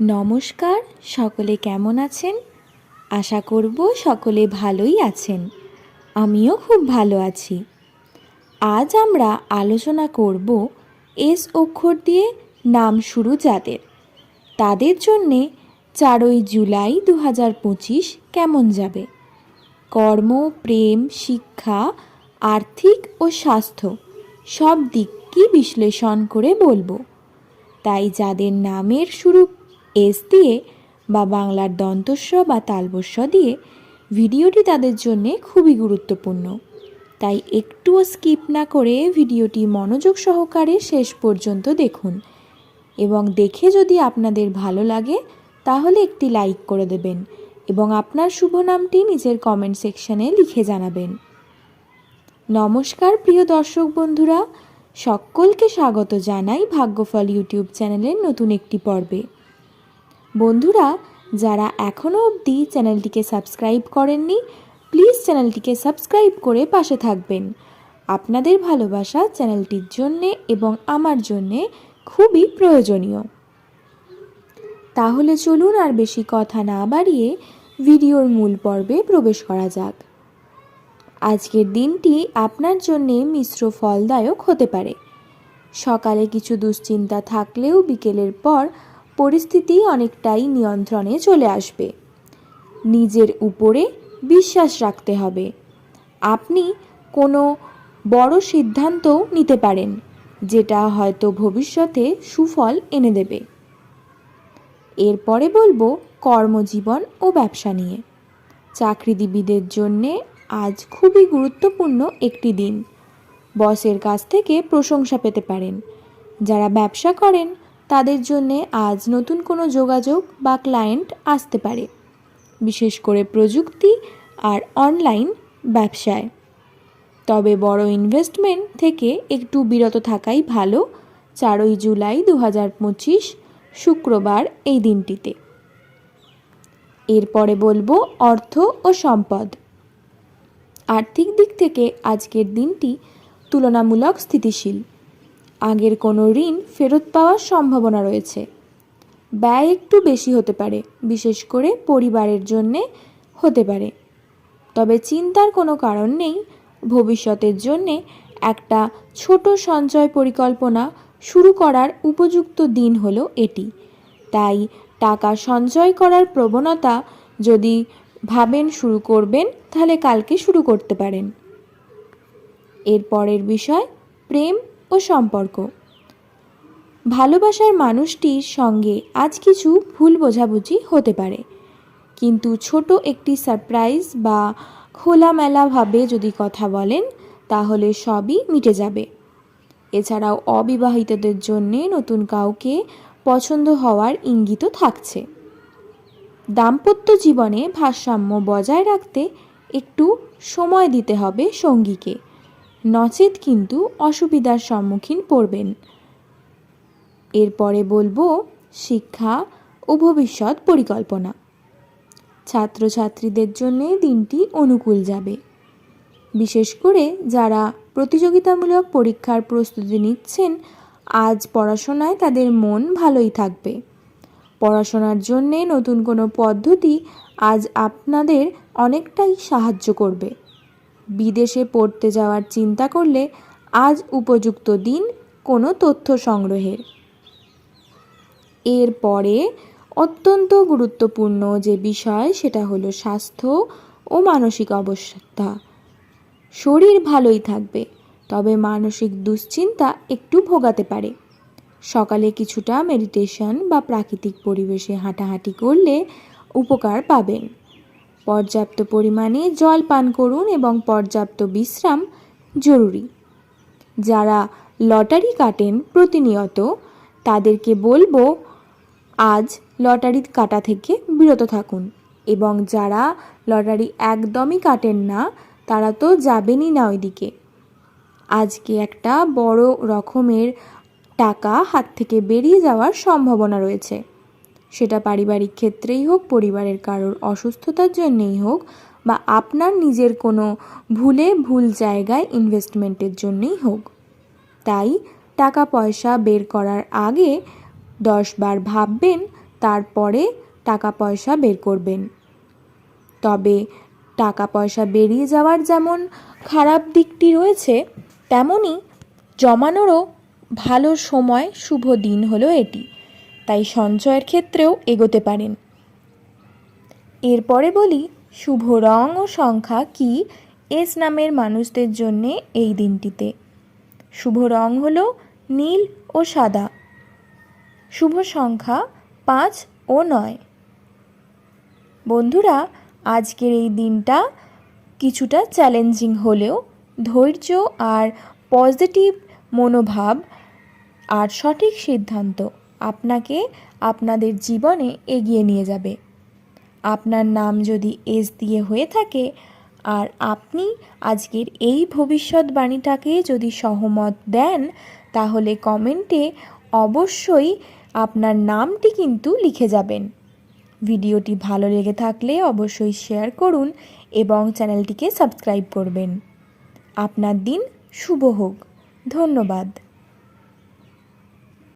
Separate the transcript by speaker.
Speaker 1: নমস্কার, সকলে কেমন আছেন? আশা করব সকলে ভালোই আছেন। আমিও খুব ভালো আছি। আজ আমরা আলোচনা করব এস অক্ষর দিয়ে নাম শুরু যাদের। তাদের জন্যে চারই জুলাই দু হাজার পঁচিশ কেমন যাবে? কর্ম, প্রেম, শিক্ষা, আর্থিক ও স্বাস্থ্য সব দিকই বিশ্লেষণ করে বলব? তাই যাদের নামের শুরু এস দিয়ে বা বাংলার দন্তস্ব বা তালবস্ব দিয়ে ভিডিওটি তাদের জন্যে খুবই গুরুত্বপূর্ণ। তাই একটুও স্কিপ না করে ভিডিওটি মনোযোগ সহকারে শেষ পর্যন্ত দেখুন এবং দেখে যদি আপনাদের ভালো লাগে, তাহলে একটি লাইক করে দেবেন এবং আপনার শুভ নামটি নিজের কমেন্ট সেকশনে লিখে জানাবেন। নমস্কার প্রিয় দর্শক বন্ধুরা, সকলকে স্বাগত জানাই ভাগ্যফল ইউটিউব চ্যানেলের নতুন একটি পর্বে। বন্ধুরা, যারা এখনও অবধি চ্যানেলটিকে সাবস্ক্রাইব করেননি, প্লিজ চ্যানেলটিকে সাবস্ক্রাইব করে পাশে থাকবেন। আপনাদের ভালোবাসা চ্যানেলটির জন্যে এবং আমার জন্যে খুবই প্রয়োজনীয়। তাহলে চলুন আর বেশি কথা না বাড়িয়ে ভিডিওর মূল পর্বে প্রবেশ করা যাক। আজকের দিনটি আপনার জন্যে মিশ্র ফলদায়ক হতে পারে। সকালে কিছু দুশ্চিন্তা থাকলেও বিকেলের পর পরিস্থিতি অনেকটাই নিয়ন্ত্রণে চলে আসবে। নিজের উপরে বিশ্বাস রাখতে হবে। আপনি কোনো বড় সিদ্ধান্তও নিতে পারেন, যেটা হয়তো ভবিষ্যতে সুফল এনে দেবে। এরপরে বলব কর্মজীবন ও ব্যবসা নিয়ে। চাকরিজীবীদের জন্যে আজ খুবই গুরুত্বপূর্ণ একটি দিন। বসের কাছ থেকে প্রশংসা পেতে পারেন। যারা ব্যবসা করেন তাদের জন্যে আজ নতুন কোনো যোগাযোগ বা ক্লায়েন্ট আসতে পারে। বিশেষ করে প্রযুক্তি আর অনলাইন ব্যবসায়। তবে বড় ইনভেস্টমেন্ট থেকে একটু বিরত থাকাই ভালো, চারই জুলাই দু হাজার পঁচিশ, শুক্রবার এই দিনটিতে। এরপরে বলব অর্থ ও সম্পদ। আর্থিক দিক থেকে আজকের দিনটি তুলনামূলক স্থিতিশীল। আগের কোনো ঋণ ফেরত পাওয়ার সম্ভাবনা রয়েছে। ব্যয় একটু বেশি হতে পারে, বিশেষ করে পরিবারের জন্যে হতে পারে। তবে চিন্তার কোনো কারণ নেই, ভবিষ্যতের জন্যে একটা ছোট সঞ্চয় পরিকল্পনা শুরু করার উপযুক্ত দিন হলো এটি। তাই টাকা সঞ্চয় করার প্রবণতা যদি ভাবেন শুরু করবেন, তাহলে কালকে শুরু করতে পারেন। এর পরের বিষয়, প্রেম ও সম্পর্ক। ভালোবাসার মানুষটির সঙ্গে আজ কিছু ভুল বোঝাবুঝি হতে পারে। কিন্তু ছোট একটি সারপ্রাইজ বা খোলামেলাভাবে যদি কথা বলেন, তাহলে সবই মিটে যাবে। এছাড়াও অবিবাহিতদের জন্যে নতুন কাউকে পছন্দ হওয়ার ইঙ্গিতও থাকছে। দাম্পত্য জীবনে ভারসাম্য বজায় রাখতে একটু সময় দিতে হবে সঙ্গীকে। নচেত কিন্তু অসুবিধার সম্মুখীন পড়বেন। এরপরে বলব, শিক্ষা ও ভবিষ্যৎ পরিকল্পনা। ছাত্রছাত্রীদের জন্য দিনটি অনুকূল যাবে। বিশেষ করে যারা প্রতিযোগিতামূলক পরীক্ষার প্রস্তুতি নিচ্ছেন, আজ পড়াশোনায় তাদের মন ভালোই থাকবে। পড়াশোনার জন্যে নতুন কোনো পদ্ধতি আজ আপনাদের অনেকটাই সাহায্য করবে। বিদেশে পড়তে যাওয়ার চিন্তা করলে আজ উপযুক্ত দিন কোনো তথ্য সংগ্রহের। এরপরে অত্যন্ত গুরুত্বপূর্ণ যে বিষয় সেটা হলো স্বাস্থ্য ও মানসিক অবস্থা। শরীর ভালোই থাকবে, তবে মানসিক দুশ্চিন্তা একটু ভোগাতে পারে। সকালে কিছুটা মেডিটেশন বা প্রাকৃতিক পরিবেশে হাঁটাহাঁটি করলে উপকার পাবেন। পর্যাপ্ত পরিমাণে জল পান করুন এবং পর্যাপ্ত বিশ্রাম জরুরি। যারা লটারি কাটেন প্রতিনিয়ত, তাদেরকে বলব আজ লটারি কাটা থেকে বিরত থাকুন এবং যারা লটারি একদমই কাটেন না, তারা তো যাবেনই না ওইদিকে। আজকে একটা বড় রকমের টাকা হাত থেকে বেরিয়ে যাওয়ার সম্ভাবনা রয়েছে। সেটা পারিবারিক ক্ষেত্রেই হোক, পরিবারের কারোর অসুস্থতার জন্যেই হোক বা আপনার নিজের কোনো ভুলে ভুল জায়গায় ইনভেস্টমেন্টের জন্যেই হোক। তাই টাকা পয়সা বের করার আগে দশবার ভাববেন, তারপরে টাকা পয়সা বের করবেন। তবে টাকা পয়সা বেরিয়ে যাওয়ার যেমন খারাপ দিকটি রয়েছে তেমনই জমানোরও ভালো সময়, শুভ দিন হলো এটি। তাই সঞ্চয়ের ক্ষেত্রেও এগোতে পারেন। এরপরে বলি, শুভ রং ও সংখ্যা কি এস নামের মানুষদের জন্যে এই দিনটিতে? শুভ রং হল নীল ও সাদা। শুভ সংখ্যা পাঁচ ও নয়। বন্ধুরা, আজকের এই দিনটা কিছুটা চ্যালেঞ্জিং হলেও ধৈর্য আর পজিটিভ মনোভাব আর সঠিক সিদ্ধান্ত আপনাকে আপনাদের জীবনে এগিয়ে নিয়ে যাবে। আপনার নাম যদি এস দিয়ে হয়ে থাকে, আর আপনি আজকের এই ভবিষ্যৎবাণীটাকে যদি সহমত দেন, তাহলে কমেন্টে অবশ্যই আপনার নামটি কিন্তু লিখে যাবেন। ভিডিওটি ভালো লেগে থাকলে অবশ্যই শেয়ার করুন এবং চ্যানেলটিকে সাবস্ক্রাইব করবেন। আপনার দিন শুভ হোক। ধন্যবাদ।